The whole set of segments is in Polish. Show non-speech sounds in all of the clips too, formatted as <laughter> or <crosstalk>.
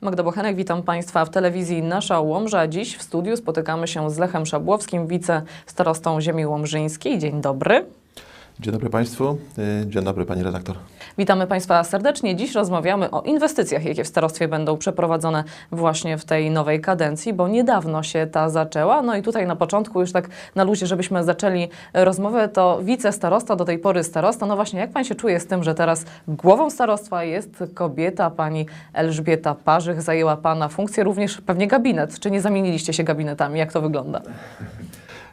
Magda Bochenek, witam Państwa w telewizji Nasza Łomża. Dziś w studiu spotykamy się z Lechem Szabłowskim, wicestarostą ziemi łomżyńskiej. Dzień dobry. Dzień dobry Państwu. Y, Dzień dobry Pani redaktor. Witamy Państwa serdecznie. Dziś rozmawiamy o inwestycjach, jakie w starostwie będą przeprowadzone właśnie w tej nowej kadencji, bo niedawno się ta zaczęła. No i tutaj na początku już tak na luzie, żebyśmy zaczęli rozmowę, to wicestarosta, do tej pory starosta. No właśnie, jak Pan się czuje z tym, że teraz głową starostwa jest kobieta, Pani Elżbieta Parzych, zajęła Pana funkcję, również pewnie gabinet. Czy nie zamieniliście się gabinetami? Jak to wygląda?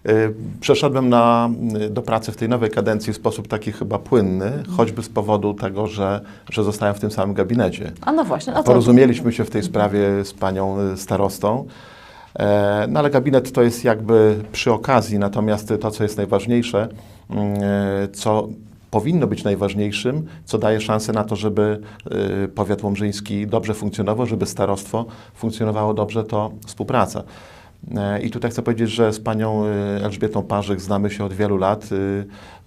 Y, Przeszedłem na, y, do pracy w tej nowej kadencji w sposób taki chyba płynny, choćby z powodu tego, że, że zostałem w tym samym gabinecie. A no właśnie, a? Porozumieliśmy się w tej sprawie z Panią y, starostą. E, No ale gabinet to jest jakby przy okazji, natomiast to, co jest najważniejsze, y, co powinno być najważniejszym, co daje szansę na to, żeby powiat łomżyński dobrze funkcjonował, żeby starostwo funkcjonowało dobrze, to współpraca. E, I tutaj chcę powiedzieć, że z panią y, Elżbietą Parzych znamy się od wielu lat.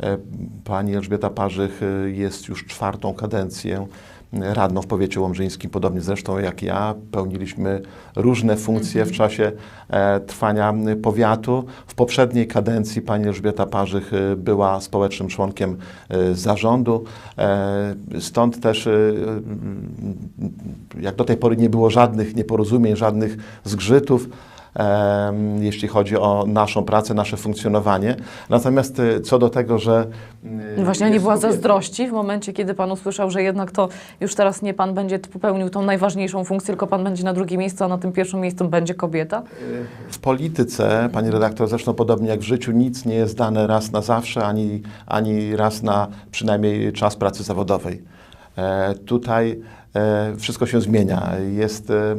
E, Pani Elżbieta Parzych jest już czwartą kadencję radną w powiecie łomżyńskim, podobnie zresztą jak ja. Pełniliśmy różne funkcje w czasie e, trwania powiatu. W poprzedniej kadencji pani Elżbieta Parzych była społecznym członkiem zarządu. E, Stąd też jak do tej pory nie było żadnych nieporozumień, żadnych zgrzytów jeśli chodzi o naszą pracę, nasze funkcjonowanie. Natomiast y, co do tego, że. y, Właśnie, nie była zazdrości w momencie, kiedy Pan usłyszał, że jednak to już teraz nie Pan będzie popełnił tą najważniejszą funkcję, tylko Pan będzie na drugim miejscu, a na tym pierwszym miejscu będzie kobieta? W polityce, pani redaktor, zresztą podobnie jak w życiu, nic nie jest dane raz na zawsze, ani, ani raz na przynajmniej czas pracy zawodowej. E, tutaj wszystko się zmienia. Jest, e,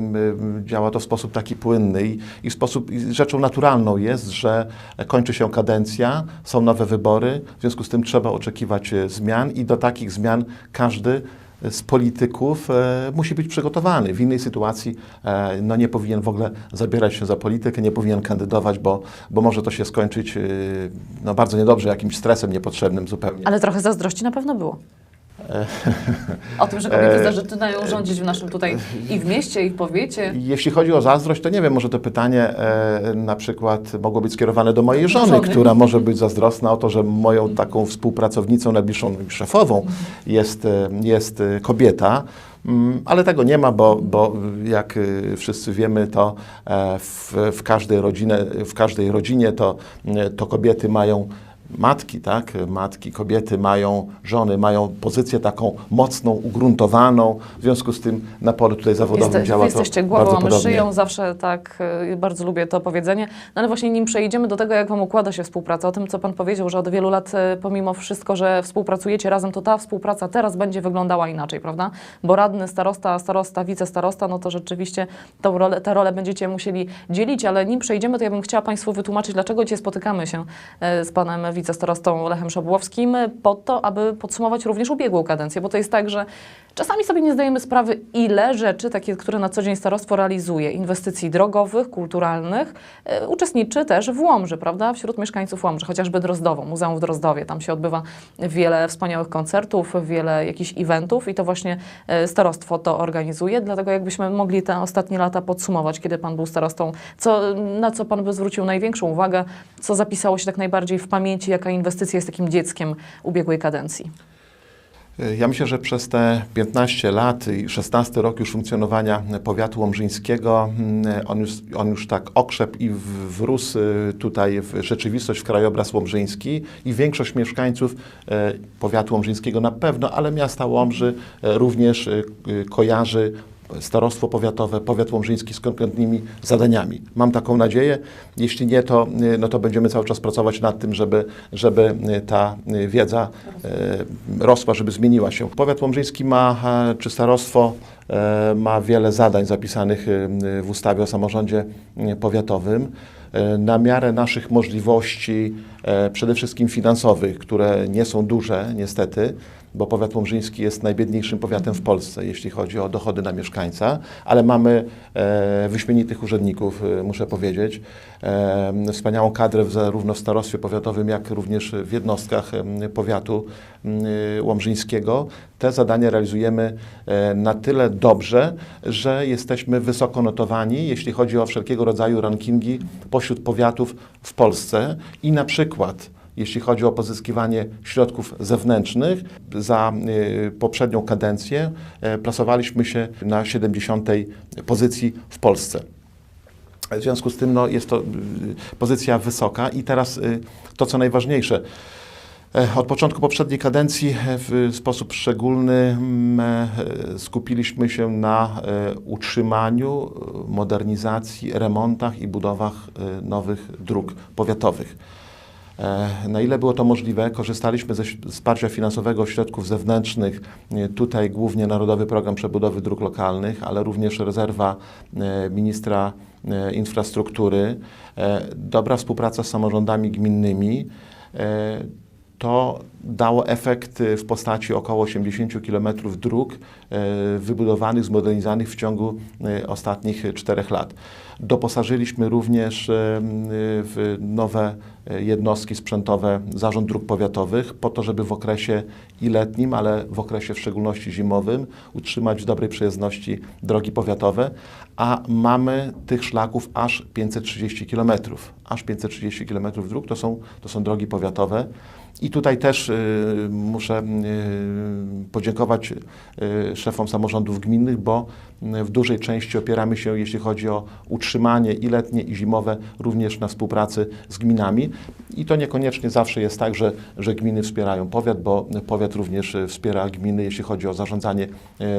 działa to w sposób taki płynny i, i, w sposób, i rzeczą naturalną jest, że kończy się kadencja, są nowe wybory, w związku z tym trzeba oczekiwać e, zmian i do takich zmian każdy z polityków e, musi być przygotowany. W innej sytuacji e, no, nie powinien w ogóle zabierać się za politykę, nie powinien kandydować, bo, bo może to się skończyć e, no, bardzo niedobrze, jakimś stresem niepotrzebnym zupełnie. Ale trochę zazdrości na pewno było. O tym, że kobiety E, zaczynają rządzić w naszym tutaj i w mieście, i w powiecie. Jeśli chodzi o zazdrość, to nie wiem, może to pytanie e, na przykład mogło być skierowane do mojej żony, żony. która może być zazdrosna o to, że moją taką współpracownicą, najbliższą szefową jest, e, jest e, kobieta. Mm, Ale tego nie ma, bo, bo jak wszyscy wiemy, to e, w, w, każdej, rodzinę, w każdej rodzinie to, to kobiety mają matki, tak? Matki, kobiety mają, żony mają pozycję taką mocną, ugruntowaną. W związku z tym na polu tutaj zawodowym Jeste, działa jesteście to głową, bardzo podobnie. szyją, zawsze tak, y, bardzo lubię to powiedzenie. No ale właśnie nim przejdziemy do tego, jak Wam układa się współpraca, o tym, co Pan powiedział, że od wielu lat, y, pomimo wszystko, że współpracujecie razem, to ta współpraca teraz będzie wyglądała inaczej, prawda? Bo radny, starosta, starosta, wicestarosta, no to rzeczywiście tą rolę, tę rolę będziecie musieli dzielić, ale nim przejdziemy, to ja bym chciała Państwu wytłumaczyć, dlaczego dzisiaj spotykamy się y, z Panem wicestarostą Lechem Szabłowskim, y, po to, aby podsumować również ubiegłą kadencję, bo to jest tak, że Czasami sobie nie zdajemy sprawy, ile rzeczy, takie, które na co dzień starostwo realizuje, inwestycji drogowych, kulturalnych, e, uczestniczy też w Łomży, prawda, wśród mieszkańców Łomży, chociażby Drozdowo, Muzeum w Drozdowie. Tam się odbywa wiele wspaniałych koncertów, wiele jakichś eventów i to właśnie e, starostwo to organizuje. Dlatego jakbyśmy mogli te ostatnie lata podsumować, kiedy Pan był starostą, co, na co Pan by zwrócił największą uwagę, co zapisało się tak najbardziej w pamięci, jaka inwestycja jest takim dzieckiem ubiegłej kadencji. Ja myślę, że przez te 15 lat i 16 rok już funkcjonowania powiatu łomżyńskiego, mm, on już, on już tak okrzep i wrósł y, tutaj w rzeczywistość, w krajobraz łomżyński i większość mieszkańców e, powiatu łomżyńskiego na pewno, ale miasta Łomży e, również e, e, kojarzy starostwo powiatowe, powiat łomżyński z konkretnymi zadaniami. Mam taką nadzieję. Jeśli nie, to, y, no to będziemy cały czas pracować nad tym, żeby, żeby y, ta y, wiedza rosła, żeby zmieniła się. Powiat łomżyński ma, e, czy starostwo e, ma wiele zadań zapisanych w ustawie o samorządzie powiatowym. E, Na miarę naszych możliwości, przede wszystkim finansowych, które nie są duże niestety, bo powiat łomżyński jest najbiedniejszym powiatem w Polsce, jeśli chodzi o dochody na mieszkańca, ale mamy e, wyśmienitych urzędników, e, muszę powiedzieć, e, wspaniałą kadrę w, zarówno w starostwie powiatowym, jak również w jednostkach powiatu m, łomżyńskiego. Te zadania realizujemy e, na tyle dobrze, że jesteśmy wysoko notowani, jeśli chodzi o wszelkiego rodzaju rankingi pośród powiatów w Polsce i na przykład jeśli chodzi o pozyskiwanie środków zewnętrznych. Za y, poprzednią kadencję e, plasowaliśmy się na 70. pozycji w Polsce. W związku z tym no, jest to y, pozycja wysoka i teraz to, co najważniejsze. E, Od początku poprzedniej kadencji e, w sposób szczególny mm, e, skupiliśmy się na e, utrzymaniu, e, modernizacji, remontach i budowach e, nowych dróg powiatowych. E, Na ile było to możliwe, korzystaliśmy ze wsparcia finansowego środków zewnętrznych, e, tutaj głównie Narodowy Program Przebudowy Dróg Lokalnych, ale również rezerwa e, ministra infrastruktury, dobra współpraca z samorządami gminnymi. To dało efekt w postaci około 80 km dróg e, wybudowanych, zmodernizowanych w ciągu e, ostatnich czterech lat. Doposażyliśmy również e, w nowe jednostki sprzętowe Zarząd Dróg Powiatowych po to, żeby w okresie i letnim, ale w okresie w szczególności zimowym utrzymać w dobrej przejezdności drogi powiatowe, a mamy tych szlaków aż 530 km. Aż 530 km dróg to są, to są drogi powiatowe. I tutaj też y, muszę y, podziękować y, szefom samorządów gminnych, bo y, w dużej części opieramy się, jeśli chodzi o utrzymanie i letnie, i zimowe, również na współpracy z gminami. I to niekoniecznie zawsze jest tak, że, że gminy wspierają powiat, bo powiat również wspiera gminy, jeśli chodzi o zarządzanie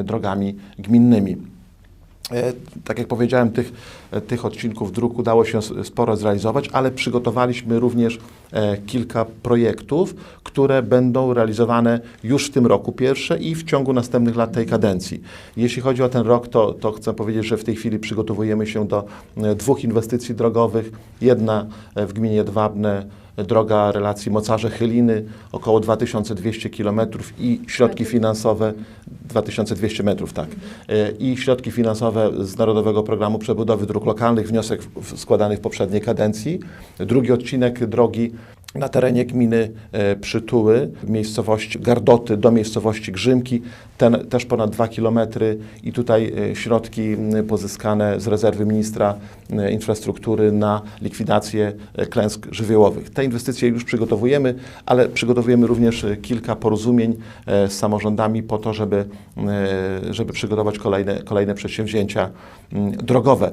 y, drogami gminnymi. E, Tak jak powiedziałem, tych, e, tych odcinków dróg udało się sporo zrealizować, ale przygotowaliśmy również e, kilka projektów, które będą realizowane już w tym roku pierwsze i w ciągu następnych lat tej kadencji. Jeśli chodzi o ten rok, to, to chcę powiedzieć, że w tej chwili przygotowujemy się do dwóch inwestycji drogowych. Jedna w gminie Dwabne, droga relacji Mocarze-Chyliny, około 2200 km i środki finansowe 2200 metrów, tak. E, I środki finansowe z Narodowego Programu Przebudowy Dróg Lokalnych, wniosek składany w poprzedniej kadencji. Drugi odcinek drogi na terenie gminy e, Przytuły, w miejscowości Gardoty do miejscowości Grzymki, ten też ponad 2 km i tutaj e, środki pozyskane z rezerwy ministra infrastruktury na likwidację e, klęsk żywiołowych. Te inwestycje już przygotowujemy, ale przygotowujemy również kilka porozumień z samorządami po to, żeby, żeby przygotować kolejne, kolejne przedsięwzięcia drogowe.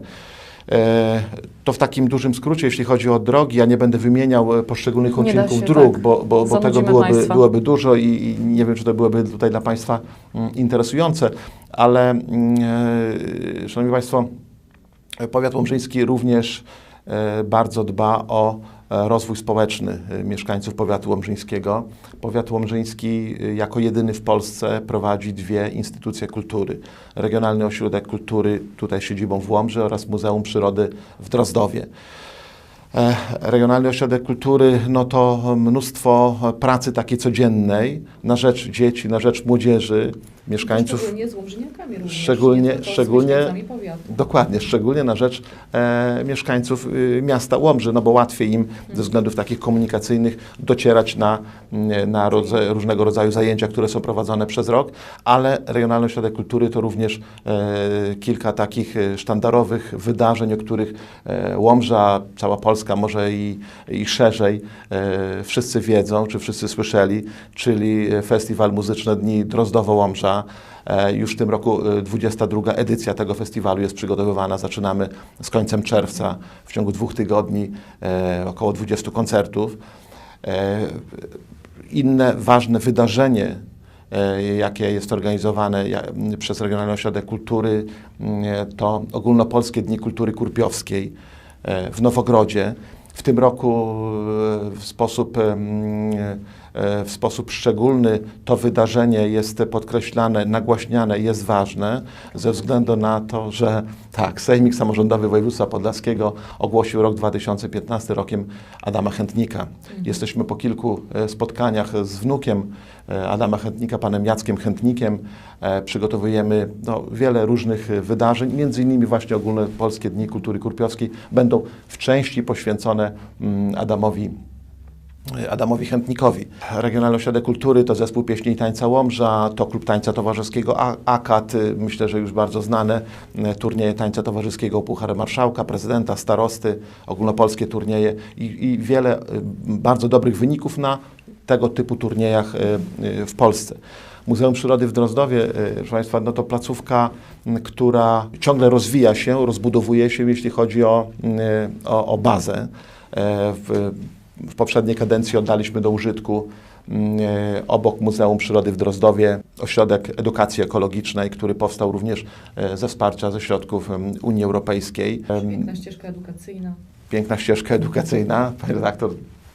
E, To w takim dużym skrócie, jeśli chodzi o drogi, ja nie będę wymieniał e, poszczególnych odcinków się, dróg, tak. bo, bo, bo tego byłoby, państwa. byłoby dużo i, i nie wiem, czy to byłoby tutaj dla Państwa mm, interesujące, ale mm, e, Szanowni Państwo, powiat łomżyński również bardzo dba o rozwój społeczny e, mieszkańców powiatu łomżyńskiego. Powiat łomżyński e, jako jedyny w Polsce prowadzi dwie instytucje kultury. Regionalny Ośrodek Kultury tutaj siedzibą w Łomży oraz Muzeum Przyrody w Drozdowie. E, Regionalny Ośrodek Kultury no to mnóstwo pracy takiej codziennej na rzecz dzieci, na rzecz młodzieży, mieszkańców. Szczególnie z łomżyniakami również. Szczególnie-. Dokładnie, szczególnie na rzecz e, mieszkańców y, miasta Łomży, no bo łatwiej im ze względów takich komunikacyjnych docierać na, mm, na rodze, różnego rodzaju zajęcia, które są prowadzone przez rok, ale Regionalny Ośrodek Kultury to również e, kilka takich e, sztandarowych wydarzeń, o których e, Łomża, cała Polska, może i, i szerzej e, wszyscy wiedzą, czy wszyscy słyszeli, czyli Festiwal Muzyczne Dni Drozdowo-Łomża, E, Już w tym roku e, 22 edycja tego festiwalu jest przygotowywana. Zaczynamy z końcem czerwca. W ciągu dwóch tygodni e, około 20 koncertów. E, Inne ważne wydarzenie, e, jakie jest organizowane przez Regionalny Ośrodek Kultury, to Ogólnopolskie Dni Kultury Kurpiowskiej e, w Nowogrodzie. W tym roku e, w sposób e, w sposób szczególny to wydarzenie jest podkreślane, nagłaśniane, jest ważne, ze względu na to, że tak, Sejmik Samorządowy Województwa Podlaskiego ogłosił rok 2015 rokiem Adama Chętnika. Jesteśmy po kilku e, spotkaniach z wnukiem e, Adama Chętnika, panem Jackiem Chętnikiem. E, Przygotowujemy no, wiele różnych e, wydarzeń, między innymi właśnie ogólnopolskie Dni Kultury Kurpiowskiej będą w części poświęcone mm, Adamowi Adamowi Chętnikowi. Regionalny Ośrodek Kultury to Zespół Pieśni i Tańca Łomża, to Klub Tańca Towarzyskiego AKAT, y, myślę, że już bardzo znane y, turnieje tańca towarzyskiego Puchar Marszałka, Prezydenta, Starosty, ogólnopolskie turnieje i, i wiele y, bardzo dobrych wyników na tego typu turniejach w Polsce. Muzeum Przyrody w Drozdowie, proszę Państwa, no to placówka, która ciągle rozwija się, rozbudowuje się, jeśli chodzi o, o, o bazę. E, W, w poprzedniej kadencji oddaliśmy do użytku mm, e, obok Muzeum Przyrody w Drozdowie ośrodek edukacji ekologicznej, który powstał również e, ze wsparcia ze środków Unii Europejskiej. Piękna ścieżka edukacyjna. Piękna ścieżka edukacyjna, pani redaktor,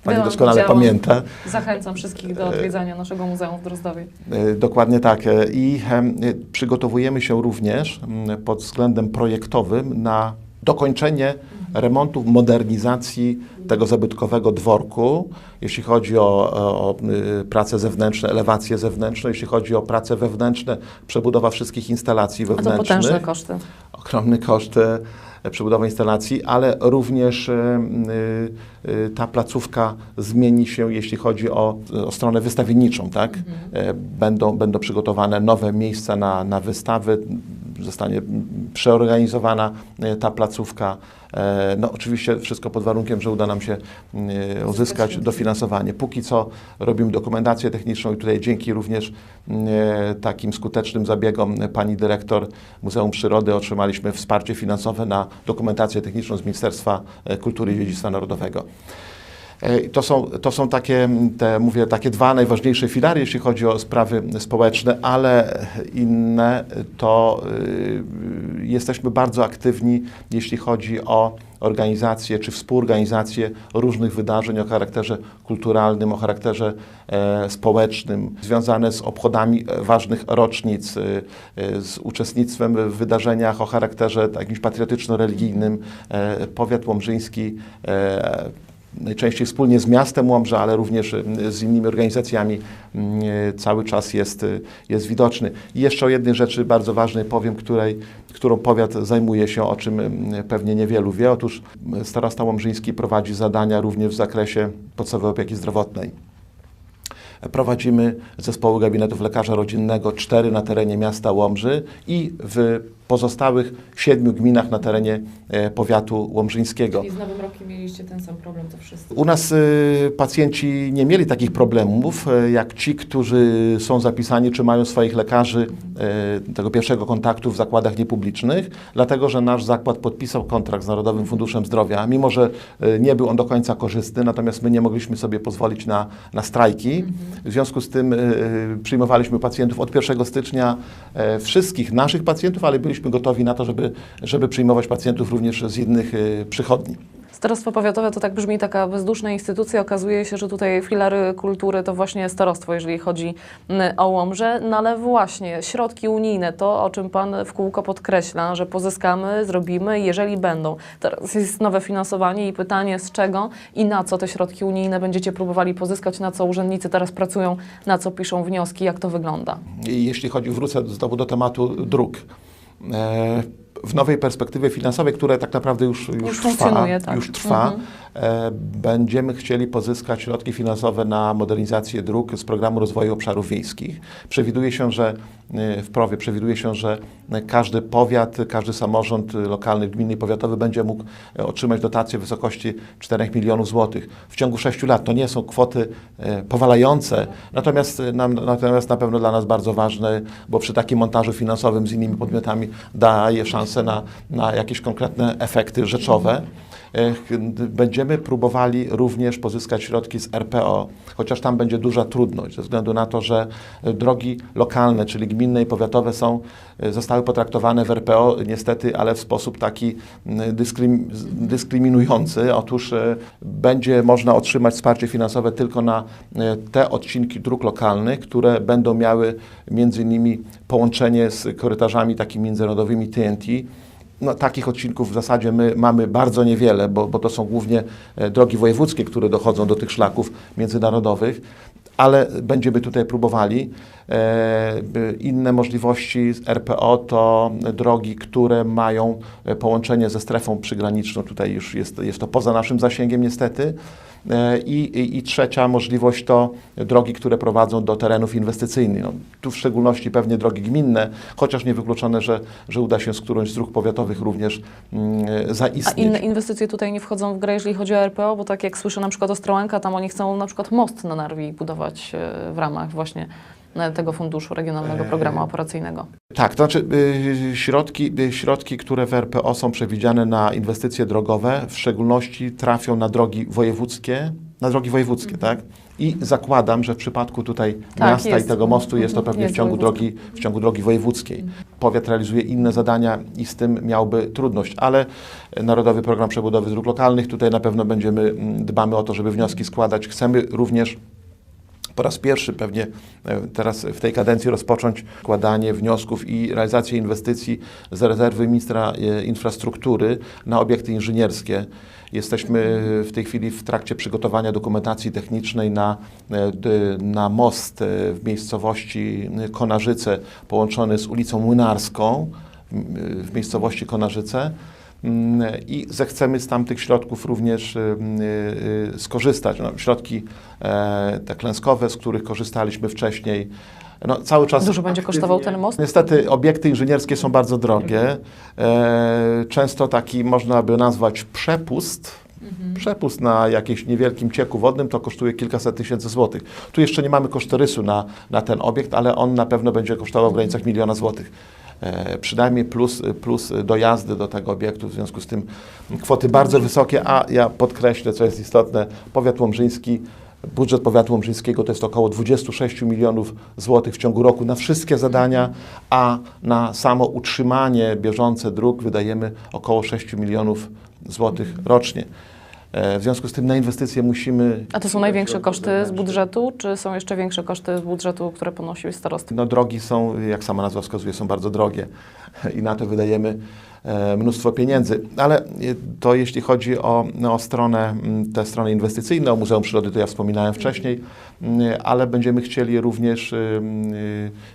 pani Byłam, doskonale pamięta. Zachęcam wszystkich do odwiedzania naszego muzeum w Drozdowie. E, Dokładnie tak. E, I em, e, przygotowujemy się również m, pod względem projektowym na dokończenie remontu, modernizacji tego zabytkowego dworku, jeśli chodzi o, o, y, prace zewnętrzne, elewacje zewnętrzne, jeśli chodzi o prace wewnętrzne, przebudowa wszystkich instalacji A to wewnętrznych potężne koszty. ogromny koszt e, przebudowy instalacji, ale również y, y, ta placówka zmieni się, jeśli chodzi o, o stronę wystawienniczą. Tak? E, Będą, będą przygotowane nowe miejsca na, na wystawy, zostanie przeorganizowana e, ta placówka. E, No oczywiście wszystko pod warunkiem, że uda nam się e, uzyskać finansowanie. dofinansowanie. Póki co robimy dokumentację techniczną i tutaj dzięki również takim skutecznym zabiegom pani dyrektor Muzeum Przyrody otrzymaliśmy wsparcie finansowe na dokumentację techniczną z Ministerstwa Kultury i Dziedzictwa Narodowego. E, To są, to są takie, te, mówię, takie dwa najważniejsze filary, jeśli chodzi o sprawy społeczne, ale inne to y, jesteśmy bardzo aktywni, jeśli chodzi o organizację czy współorganizację różnych wydarzeń o charakterze kulturalnym, o charakterze e, społecznym, związane z obchodami ważnych rocznic, y, y, z uczestnictwem w wydarzeniach o charakterze jakimś patriotyczno-religijnym. E, Powiat łomżyński e, najczęściej wspólnie z miastem Łomża, ale również y, z innymi organizacjami y, cały czas jest, y, jest widoczny. I jeszcze o jednej rzeczy bardzo ważnej powiem, której, którą powiat zajmuje się, o czym y, pewnie niewielu wie. Otóż y, starosta łomżyński prowadzi zadania również w zakresie podstawowej opieki zdrowotnej. Prowadzimy zespoły gabinetów lekarza rodzinnego, cztery na terenie miasta Łomży i w pozostałych siedmiu gminach na terenie e, powiatu łomżyńskiego. Czyli z Nowym Rokiem mieliście ten sam problem, to wszyscy. U nas y, pacjenci nie mieli takich problemów, y, jak ci, którzy są zapisani, czy mają swoich lekarzy y, tego pierwszego kontaktu w zakładach niepublicznych, dlatego że nasz zakład podpisał kontrakt z Narodowym Funduszem Zdrowia, mimo że y, nie był on do końca korzystny, natomiast my nie mogliśmy sobie pozwolić na, na strajki. W związku z tym y, przyjmowaliśmy pacjentów od 1 stycznia, e, wszystkich naszych pacjentów, ale byliśmy gotowi na to, żeby, żeby przyjmować pacjentów również z innych y, przychodni. Starostwo powiatowe to tak brzmi taka bezduszna instytucja. Okazuje się, że tutaj filary kultury to właśnie starostwo, jeżeli chodzi o Łomże. No ale właśnie środki unijne, to o czym Pan w kółko podkreśla, że pozyskamy, zrobimy, jeżeli będą. Teraz jest nowe finansowanie i pytanie z czego i na co te środki unijne będziecie próbowali pozyskać, na co urzędnicy teraz pracują, na co piszą wnioski, jak to wygląda. I jeśli chodzi, wrócę znowu do tematu dróg. E, W nowej perspektywie finansowej, która tak naprawdę już, już, Już trwa, tak. już trwa Mhm. E, będziemy chcieli pozyskać środki finansowe na modernizację dróg z programu rozwoju obszarów wiejskich. Przewiduje się, że e, w PROWie przewiduje się, że każdy powiat, każdy samorząd lokalny, gminny i powiatowy będzie mógł e, otrzymać dotację w wysokości 4 milionów złotych w ciągu 6 lat. To nie są kwoty powalające, natomiast, natomiast na pewno dla nas bardzo ważne, bo przy takim montażu finansowym z innymi podmiotami daje szansę na, na jakieś konkretne efekty rzeczowe. E, będziemy próbowali również pozyskać środki z RPO, chociaż tam będzie duża trudność, ze względu na to, że e, drogi lokalne, czyli gminne i powiatowe są, e, zostały potraktowane w RPO niestety, ale w sposób taki dyskryminujący. Otóż będzie można otrzymać wsparcie finansowe tylko na te odcinki dróg lokalnych, które będą miały między innymi połączenie z korytarzami takimi międzynarodowymi TNT. No, takich odcinków w zasadzie my mamy bardzo niewiele, bo, bo to są głównie e, drogi wojewódzkie, które dochodzą do tych szlaków międzynarodowych, ale będziemy tutaj próbowali. E, inne możliwości z RPO to drogi, które mają e, połączenie ze strefą przygraniczną. Tutaj już jest, jest to poza naszym zasięgiem niestety. E, I, i, trzecia możliwość to drogi, które prowadzą do terenów inwestycyjnych. No, tu w szczególności pewnie drogi gminne, chociaż niewykluczone, że, że uda się z którąś z dróg powiatowych również mm, e, A zaistnieć. inne inwestycje tutaj nie wchodzą w grę, jeżeli chodzi o RPO, bo tak jak słyszę na przykład Ostrołęka, tam oni chcą na przykład most na Narwi budować e, w ramach właśnie tego funduszu regionalnego programu operacyjnego. Tak, to znaczy y, środki, y, środki, które w RPO są przewidziane na inwestycje drogowe, w szczególności trafią na drogi wojewódzkie, na drogi wojewódzkie, tak? I zakładam, że w przypadku tutaj Tak, miasta jest. i tego mostu jest to Mhm, pewnie jest w ciągu drogi, w ciągu drogi wojewódzkiej. Powiat realizuje inne zadania i z tym miałby trudność, ale Narodowy Program Przebudowy Dróg Lokalnych, tutaj na pewno będziemy, mm, dbamy o to, żeby wnioski składać. Chcemy również po raz pierwszy pewnie e, teraz w tej kadencji rozpocząć składanie wniosków i realizację inwestycji z rezerwy ministra e, infrastruktury na obiekty inżynierskie. Jesteśmy w tej chwili w trakcie przygotowania dokumentacji technicznej na, e, na most w miejscowości Konarzyce połączony z ulicą Młynarską w miejscowości Konarzyce. Mm, i zechcemy z tamtych środków również y, y, y, skorzystać. No, środki e, te klęskowe, z których korzystaliśmy wcześniej. No, cały czas Dużo będzie kosztował ten most? Niestety obiekty inżynierskie są bardzo drogie. E, często taki można by nazwać przepust. Przepust na jakimś niewielkim cieku wodnym to kosztuje kilkaset tysięcy złotych. Tu jeszcze nie mamy kosztorysu na, na ten obiekt, ale on na pewno będzie kosztował w granicach miliona złotych. E, przynajmniej plus, plus dojazdy do tego obiektu, w związku z tym kwoty bardzo wysokie, a ja podkreślę, co jest istotne, powiat łomżyński, budżet powiatu łomżyńskiego to jest około 26 milionów złotych w ciągu roku na wszystkie zadania, a na samo utrzymanie bieżące dróg wydajemy około 6 milionów złotych rocznie. E, W związku z tym na inwestycje musimy... A to są największe koszty z budżetu, czy są jeszcze większe koszty z budżetu, które ponosiły starosty? No drogi są, jak sama nazwa wskazuje, są bardzo drogie <laughs> i na to wydajemy e, mnóstwo pieniędzy. Ale e, to jeśli chodzi o, no, o stronę, m, tę stronę inwestycyjną, o Muzeum Przyrody, to ja wspominałem wcześniej, ale będziemy chcieli również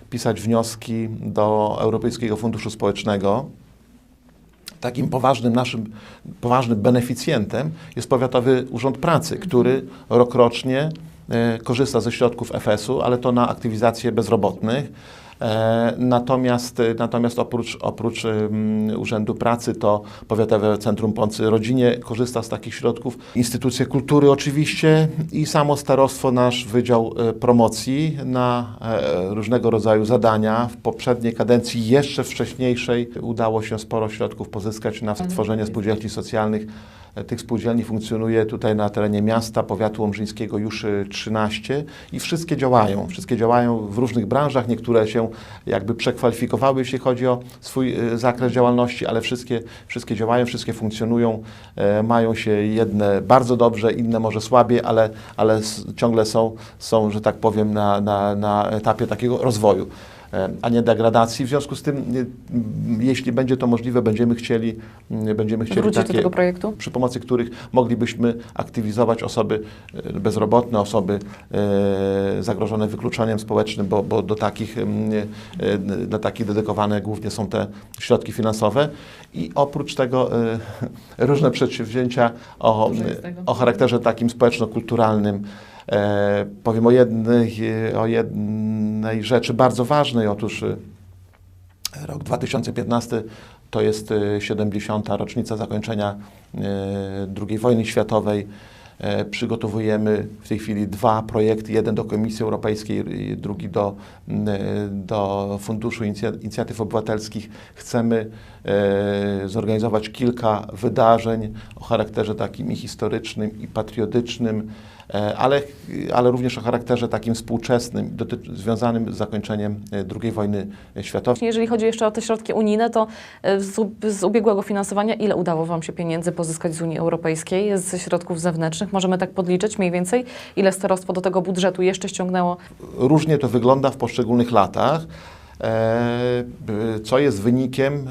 pisać wnioski do Europejskiego Funduszu Społecznego. Takim poważnym naszym, poważnym beneficjentem jest Powiatowy Urząd Pracy, który rokrocznie e, korzysta ze środków FS-u, ale to na aktywizację bezrobotnych. E, Natomiast, natomiast oprócz, oprócz Urzędu Pracy to Powiatowe Centrum Pomocy Rodzinie korzysta z takich środków. Instytucje kultury oczywiście i samo starostwo, nasz Wydział e, Promocji na e, różnego rodzaju zadania. W poprzedniej kadencji, jeszcze wcześniejszej, udało się sporo środków pozyskać na tworzenie spółdzielni socjalnych. Tych spółdzielni funkcjonuje tutaj na terenie miasta, powiatu łomżyńskiego już e, 13 i wszystkie działają. Wszystkie działają w różnych branżach, niektóre się jakby przekwalifikowały, jeśli chodzi o swój e, zakres działalności, ale wszystkie, wszystkie działają, wszystkie funkcjonują, e, mają się jedne bardzo dobrze, inne może słabiej, ale, ale ciągle są, są, że tak powiem, na, na, na etapie takiego rozwoju a nie degradacji. W związku z tym, e, jeśli będzie to możliwe, będziemy chcieli, m, będziemy chcieli Wrócić do takie tego projektu? przy pomocy których moglibyśmy aktywizować osoby e, bezrobotne, osoby e, zagrożone wykluczeniem społecznym, bo, bo do takich, mm, e, dla takich dedykowane głównie są te środki finansowe. I oprócz tego e, różne przedsięwzięcia o, o charakterze takim społeczno-kulturalnym. E, powiem o jednej, e, o jednej rzeczy bardzo ważnej. Otóż e, Rok 2015 to jest e, 70. rocznica zakończenia e, II wojny światowej. E, Przygotowujemy w tej chwili dwa projekty, jeden do Komisji Europejskiej, drugi do, e, do Funduszu Inicja- Inicjatyw Obywatelskich. Chcemy e, zorganizować kilka wydarzeń o charakterze takim i historycznym, i patriotycznym, e, ale, ale również o charakterze takim współczesnym, związanym z zakończeniem e, II wojny światowej. Jeżeli chodzi jeszcze o te środki unijne, to e, z, z ubiegłego finansowania ile udało Wam się pieniędzy pozyskać z Unii Europejskiej, ze środków zewnętrznych? Możemy tak podliczyć mniej więcej, ile starostwo do tego budżetu jeszcze ściągnęło? Różnie to wygląda w poszczególnych latach, e, co jest wynikiem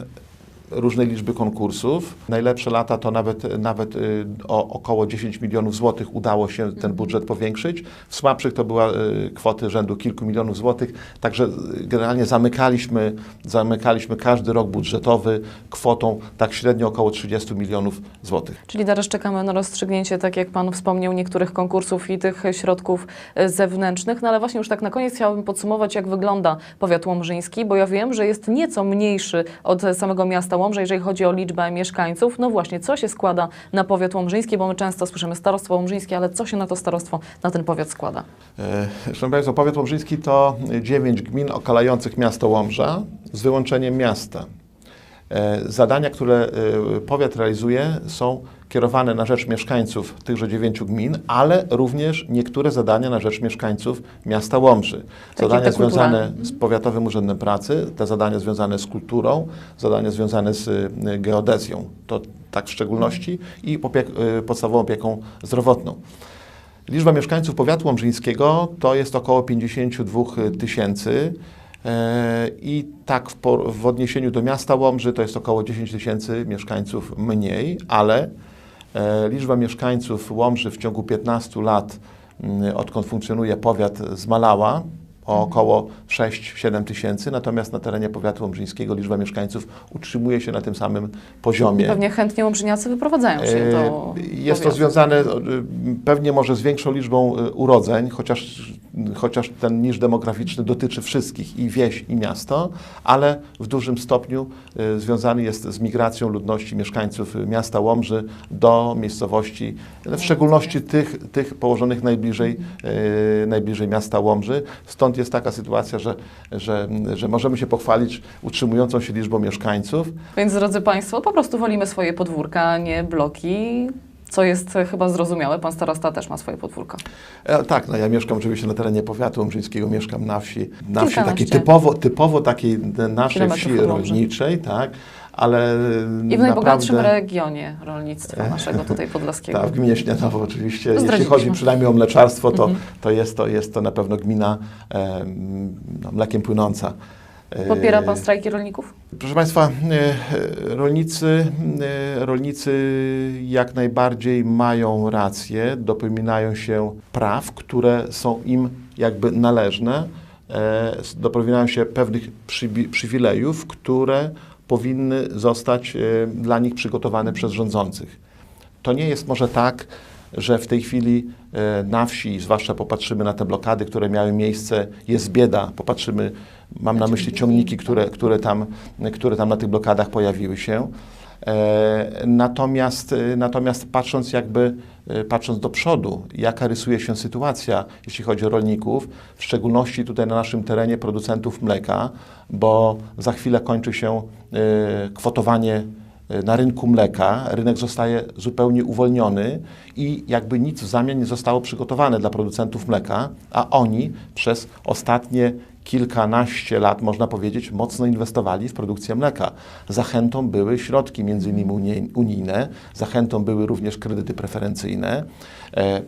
różnej liczby konkursów. Najlepsze lata to nawet, nawet y, o około 10 milionów złotych udało się ten budżet powiększyć. W słabszych to była y, kwoty rzędu kilku milionów złotych, także y, generalnie zamykaliśmy, zamykaliśmy każdy rok budżetowy kwotą tak średnio około 30 milionów złotych. Czyli teraz czekamy na rozstrzygnięcie, tak jak Pan wspomniał, niektórych konkursów i tych środków zewnętrznych. No ale właśnie już tak na koniec chciałabym podsumować, jak wygląda powiat łomżyński, bo ja wiem, że jest nieco mniejszy od samego miasta Łomża, jeżeli chodzi o liczbę mieszkańców. No właśnie, co się składa na powiat łomżyński, bo my często słyszymy starostwo łomżyńskie, ale co się na to starostwo, na ten powiat składa? E, Szanowni Państwo, powiat łomżyński to dziewięć gmin okalających miasto Łomża z wyłączeniem miasta. E, Zadania, które e, powiat realizuje są kierowane na rzecz mieszkańców tychże dziewięciu gmin, ale również niektóre zadania na rzecz mieszkańców miasta Łomży. Zadania związane z Powiatowym Urzędem Pracy, te zadania związane z kulturą, zadania związane z e, geodezją, to tak w szczególności i e, podstawową opieką zdrowotną. Liczba mieszkańców powiatu łomżyńskiego to jest około 52 tysięcy. e, I tak w, w odniesieniu do miasta Łomży to jest około 10 tysięcy mieszkańców mniej, ale liczba mieszkańców Łomży w ciągu 15 lat, mm, odkąd funkcjonuje powiat, zmalała o około 6-7 tysięcy, natomiast na terenie powiatu łomżyńskiego liczba mieszkańców utrzymuje się na tym samym poziomie. Pewnie chętnie łomżyniacy wyprowadzają się do E, Jest to powiatu. związane e, pewnie może z większą liczbą e, urodzeń, chociaż, chociaż ten niż demograficzny dotyczy wszystkich i wieś i miasto, ale w dużym stopniu związany jest z migracją ludności mieszkańców miasta Łomży do miejscowości, w szczególności tych, tych położonych najbliżej, najbliżej miasta Łomży. Stąd jest taka sytuacja, że, że, że możemy się pochwalić utrzymującą się liczbą mieszkańców. Więc drodzy Państwo, po prostu wolimy swoje podwórka, a nie bloki, co jest chyba zrozumiałe. Pan starosta też ma swoje podwórko. E, tak, no ja mieszkam oczywiście na terenie powiatu łomżyńskiego, mieszkam na wsi, na wsi takiej typowo, typowo takiej e, naszej wsi rolniczej, tak, ale I w najbogatszym naprawdę... regionie rolnictwa naszego tutaj podlaskiego. Tak, w gminie Śniadowo oczywiście. Jeśli chodzi przynajmniej o mleczarstwo, to, Mhm. to, jest, to jest to na pewno gmina e, no, mlekiem płynąca. E, Popiera Pan strajki rolników? Proszę Państwa, e, rolnicy, e, rolnicy jak najbardziej mają rację, dopominają się praw, które są im jakby należne, e, dopominają się pewnych przywilejów, które powinny zostać e, dla nich przygotowane przez rządzących. To nie jest może tak, że w tej chwili e, na wsi, zwłaszcza popatrzymy na te blokady, które miały miejsce, jest bieda, popatrzymy, mam na myśli ciągniki, które, które, tam, które tam na tych blokadach pojawiły się. E, Natomiast, e, natomiast patrząc jakby, e, patrząc do przodu, jaka rysuje się sytuacja, jeśli chodzi o rolników, w szczególności tutaj na naszym terenie producentów mleka, bo za chwilę kończy się kwotowanie na rynku mleka, rynek zostaje zupełnie uwolniony i jakby nic w zamian nie zostało przygotowane dla producentów mleka, a oni przez ostatnie kilkanaście lat, można powiedzieć, mocno inwestowali w produkcję mleka. Zachętą były środki między innymi unijne, zachętą były również kredyty preferencyjne. E,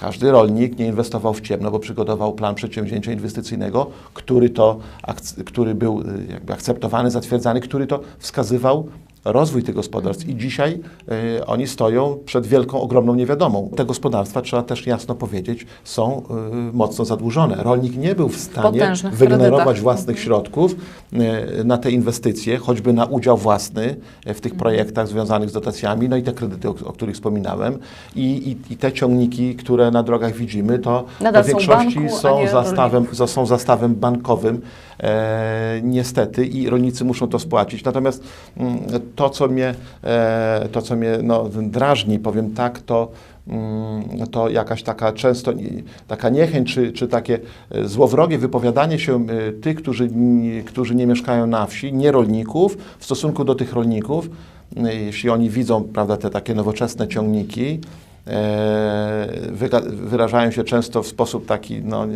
każdy rolnik nie inwestował w ciemno, bo przygotował plan przedsięwzięcia inwestycyjnego, który, to, który był y, jakby akceptowany, zatwierdzany, który to wskazywał rozwój tych gospodarstw. I dzisiaj y, oni stoją przed wielką, ogromną niewiadomą. Te gospodarstwa, trzeba też jasno powiedzieć, są y, mocno zadłużone. Rolnik nie był w stanie Potężnych wygenerować kredytach. własnych środków y, na te inwestycje, choćby na udział własny w tych projektach związanych z dotacjami, no i te kredyty, o, o których wspominałem. I, i, I te ciągniki, które na drogach widzimy, to Nadal w są większości banku, a są, zastawem, za- są zastawem bankowym, niestety, i rolnicy muszą to spłacić. Natomiast mm, to, co mnie, e, to, co mnie no, drażni, powiem tak, to mm, to jakaś taka często taka niechęć, czy, czy takie e, złowrogie wypowiadanie się e, tych, którzy, którzy nie mieszkają na wsi, nie rolników, w stosunku do tych rolników, e, jeśli oni widzą prawda, te takie nowoczesne ciągniki, e, wyrażają się często w sposób taki no,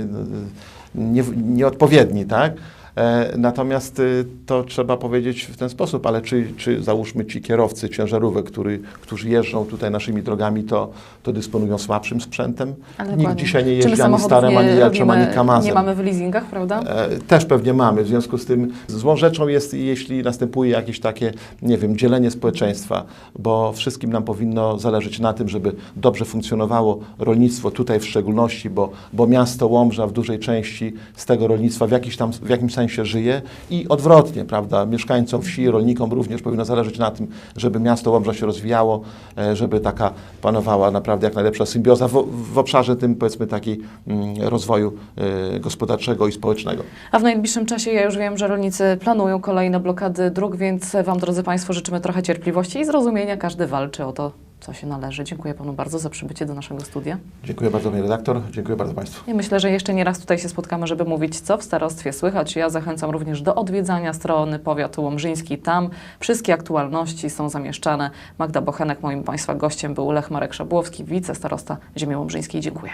nie- nie, nieodpowiedni, tak? E, Natomiast y, to trzeba powiedzieć w ten sposób, ale czy, czy załóżmy ci kierowcy ciężarówek, który, którzy jeżdżą tutaj naszymi drogami, to, to dysponują słabszym sprzętem? Ale Nikt dzisiaj nie jeździ ani starem, ani Jelczem, ani Kamazem. Nie mamy w leasingach, prawda? E, Też pewnie mamy. W związku z tym złą rzeczą jest, jeśli następuje jakieś takie, nie wiem, dzielenie społeczeństwa, bo wszystkim nam powinno zależeć na tym, żeby dobrze funkcjonowało rolnictwo, tutaj w szczególności, bo, bo miasto Łomża w dużej części z tego rolnictwa w, jakiś tam, w jakimś sensie żyje i odwrotnie, prawda? Mieszkańcom wsi, rolnikom również powinno zależeć na tym, żeby miasto Łomża się rozwijało, e, żeby taka panowała naprawdę jak najlepsza symbioza w, w obszarze tym, powiedzmy, takiej mm, rozwoju e, gospodarczego i społecznego. A w najbliższym czasie ja już wiem, że rolnicy planują kolejne blokady dróg, więc Wam, drodzy Państwo, życzymy trochę cierpliwości i zrozumienia. Każdy walczy o to, co się należy. Dziękuję Panu bardzo za przybycie do naszego studia. Dziękuję bardzo, panie redaktor. Dziękuję bardzo Państwu. I myślę, że jeszcze nie raz tutaj się spotkamy, żeby mówić, co w starostwie słychać. Ja zachęcam również do odwiedzania strony powiatu łomżyński. Tam wszystkie aktualności są zamieszczane. Magda Bochenek, moim Państwa gościem był Lech Marek Szabłowski, wicestarosta ziemi łomżyńskiej. Dziękuję.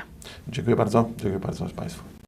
Dziękuję bardzo. Dziękuję bardzo Państwu.